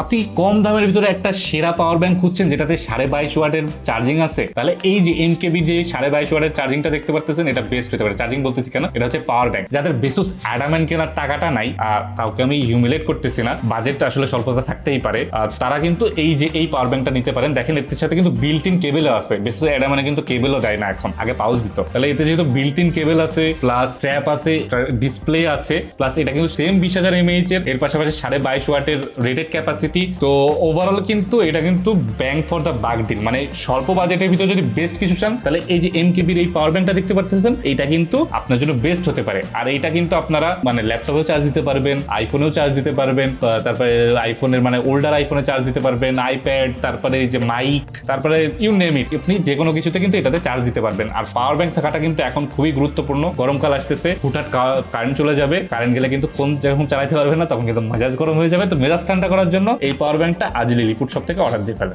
আপনি কম দামের ভিতরে একটা সেরা পাওয়ার ব্যাংক খুঁজছেন যেটাতে সাড়ে বাইশ ওয়াটের চার্জিং আছে, তাহলে এই যে এম কেবির যে সাড়ে বাইশ ওয়াটের চার্জিংটা দেখতে পারতেছেন, এটা বেস্ট হতে পারে। চার্জিং বলতেছি কেন? এটা হচ্ছে পাওয়ার ব্যাংক যাদের বেসুস অ্যাডামেন্ট কেনার টাকাটা নাই আর কাউকে আমি হিউমিলেট করতেছি না বাজেটটা আসলে স্বল্পতা থাকতেই পারে, আর তারা কিন্তু এই যে এই পাওয়ার ব্যাংকটা নিতে পারেন, দেখেন এর সাথে কিন্তু বিল্ট ইন কেবেলও আছে। বেসুস অ্যাডামেন্টে কিন্তু কেবেলও দেয় না এখন, আগে পাউজ দিত। তাহলে এতে যেহেতু বিল্ট ইন কেবেল আছে প্লাস স্ট্র্যাপ আছে ডিসপ্লে আছে প্লাস এটা কিন্তু সেম বিশ হাজার এমএইচ এর এর পাশাপাশি সাড়ে বাইশ ওয়াটের রেটেড ক্যাপাসিটি তো ওভারঅল কিন্তু এটা কিন্তু bang for the buck deal মানে স্বল্প বাজেটের ভিতরে যদি বেস্ট কিছু চান, তাহলে এই যে এম কেবির এই পাওয়ার ব্যাংকটা দেখতে পারতেছেন এটা কিন্তু আপনার জন্য বেস্ট হতে পারে। আর এটা কিন্তু আপনারা মানে ল্যাপটপেও চার্জ দিতে পারবেন আইফোনেও চার্জ দিতে পারবেন তারপরে আইফোনের মানে ওল্ডার আইফোনে চার্জ দিতে পারবেন আইপ্যাড তারপরে এই যে মাইক তারপরে ইউ নেম ইট আপনি যে কোনো কিছুতে কিন্তু এটাতে চার্জ দিতে পারবেন। আর পাওয়ার ব্যাংক থাকাটা কিন্তু এখন খুবই গুরুত্বপূর্ণ। গরমকাল আসতেছে, হুটহাট কারেন্ট চলে যাবে কারেন্ট গেলে কিন্তু ফোন যখন চালাইতে পারবে না, তখন কিন্তু মেজাজ গরম হয়ে যাবে। তো মেজাজ ঠান্ডা করার জন্য এই পাওয়ার ব্যাংকটা আজ লিলিপুট সব থেকে অর্ডার দিয়ে ফেলে।